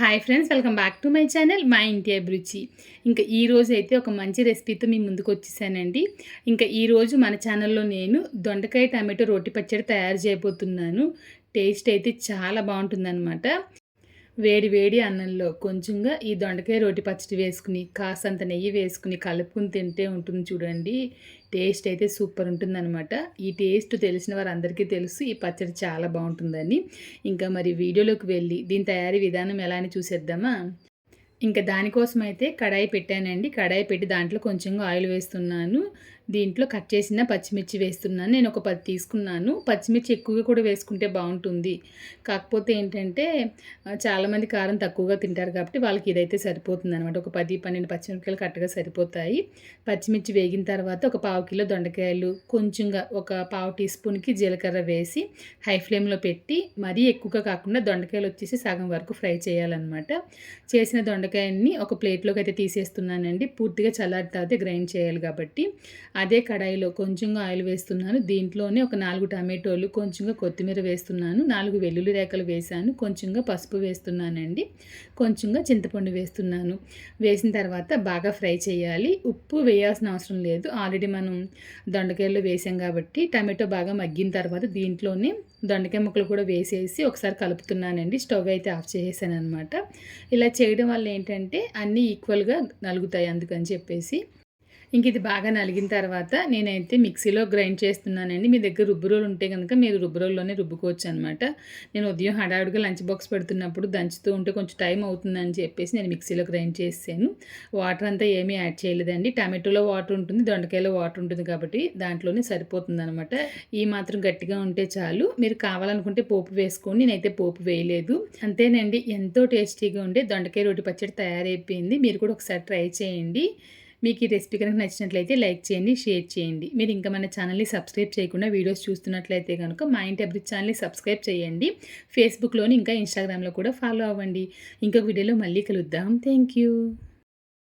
Hi friends welcome back to my channel మా ఇంటి అభిరుచి ఇంకా ఈ అయితే ఒక మంచి రెసిపీతో మీ ముందుకు వచ్చేసానండి. ఇంకా ఈరోజు మన ఛానల్లో నేను దొండకాయ టమాటో రోటి పచ్చడి తయారు చేయబోతున్నాను. టేస్ట్ అయితే చాలా బాగుంటుందన్నమాట. వేడి వేడి అన్నంలో కొంచెంగా ఈ దొండకాయ రోటి పచ్చడి వేసుకుని కాసంత నెయ్యి వేసుకుని కలుపుకుని తింటే ఉంటుంది చూడండి. టేస్ట్ అయితే సూపర్ ఉంటుందన్నమాట. ఈ టేస్ట్ తెలిసిన వారందరికీ తెలుసు ఈ పచ్చడి చాలా బాగుంటుందని. ఇంకా మరి వీడియోలోకి వెళ్ళి దీని తయారీ విధానం ఎలా అని చూసేద్దామా? ఇంకా దానికోసం అయితే కడాయి పెట్టానండి. కడాయి పెట్టి దాంట్లో కొంచెంగా ఆయిల్ వేస్తున్నాను. దీంట్లో కట్ చేసిన పచ్చిమిర్చి వేస్తున్నాను. నేను ఒక పది తీసుకున్నాను. పచ్చిమిర్చి ఎక్కువగా కూడా వేసుకుంటే బాగుంటుంది. కాకపోతే ఏంటంటే చాలామంది కారం తక్కువగా తింటారు కాబట్టి వాళ్ళకి ఇదైతే సరిపోతుంది అనమాట ఒక పది పన్నెండు పచ్చిమిరపకాయలు కరెక్ట్గా సరిపోతాయి. పచ్చిమిర్చి వేగిన తర్వాత ఒక పావు కిలో దొండకాయలు కొంచెంగా ఒక పావు టీ స్పూన్కి జీలకర్ర వేసి హై ఫ్లేమ్లో పెట్టి మరీ ఎక్కువగా కాకుండా దొండకాయలు వచ్చేసి సగం వరకు ఫ్రై చేయాలన్నమాట. చేసిన దొండకాయ దొండకాయని ఒక ప్లేట్లోకి అయితే తీసేస్తున్నానండి. పూర్తిగా చల్లారి తర్వాత గ్రైండ్ చేయాలి కాబట్టి. అదే కడాయిలో కొంచెంగా ఆయిల్ వేస్తున్నాను. దీంట్లోనే ఒక నాలుగు టమాటోలు కొంచెంగా కొత్తిమీర వేస్తున్నాను. నాలుగు వెల్లుల్లి రేఖలు వేసాను కొంచెంగా పసుపు వేస్తున్నానండి. కొంచెంగా చింతపండు వేస్తున్నాను. వేసిన తర్వాత బాగా ఫ్రై చేయాలి. ఉప్పు వేయాల్సిన అవసరం లేదు. ఆల్రెడీ మనం దొండకాయల్లో వేసాం కాబట్టి టమాటో బాగా మగ్గిన తర్వాత దీంట్లోనే దొండకాయ ముక్కలు కూడా వేసేసి ఒకసారి కలుపుతున్నానండి. స్టవ్ అయితే ఆఫ్ చేసేసాను అనమాట ఇలా చేయడం వల్ల ఏంటంటే అన్నీ ఈక్వల్గా నలుగుతాయి అందుకని చెప్పేసి. ఇంక ఇది బాగా నలిగిన తర్వాత నేనైతే మిక్సీలో గ్రైండ్ చేస్తున్నానండి. మీ దగ్గర రుబ్బురోలు ఉంటే కనుక మీరు రుబ్బురోల్లోనే రుబ్బుకోవచ్చు అనమాట నేను ఉదయం హడావుడిగా లంచ్ బాక్స్ పెడుతున్నప్పుడు దంచుతూ ఉంటే కొంచెం టైం అవుతుందని చెప్పేసి నేను మిక్సీలో గ్రైండ్ చేసాను వాటర్ అంతా ఏమీ యాడ్ చేయలేదండి. టమాటోలో వాటర్ ఉంటుంది దొండకాయలో వాటర్ ఉంటుంది కాబట్టి దాంట్లోనే సరిపోతుంది అనమాట ఈ మాత్రం గట్టిగా ఉంటే చాలు. మీరు కావాలనుకుంటే పోపు వేసుకోండి. నేనైతే పోపు వేయలేదు. అంతేనండి. ఎంతో టేస్టీగా ఉండే దొండకాయ రోటి పచ్చడి తయారైపోయింది. మీరు కూడా ఒకసారి ట్రై చేయండి. మీకు ఈ రెసిపీ కనుక నచ్చినట్లయితే లైక్ చేయండి షేర్ చేయండి. మీరు ఇంకా మన ఛానల్ని సబ్స్క్రైబ్ చేయకుండా వీడియోస్ చూస్తున్నట్లయితే కనుక మా ఇంటి అభివృద్ధి ఛానల్ని సబ్స్క్రైబ్ చేయండి. ఫేస్బుక్లోని ఇంకా ఇన్స్టాగ్రామ్లో కూడా ఫాలో అవ్వండి. ఇంకొక వీడియోలో మళ్ళీ కలుద్దాం. Thank you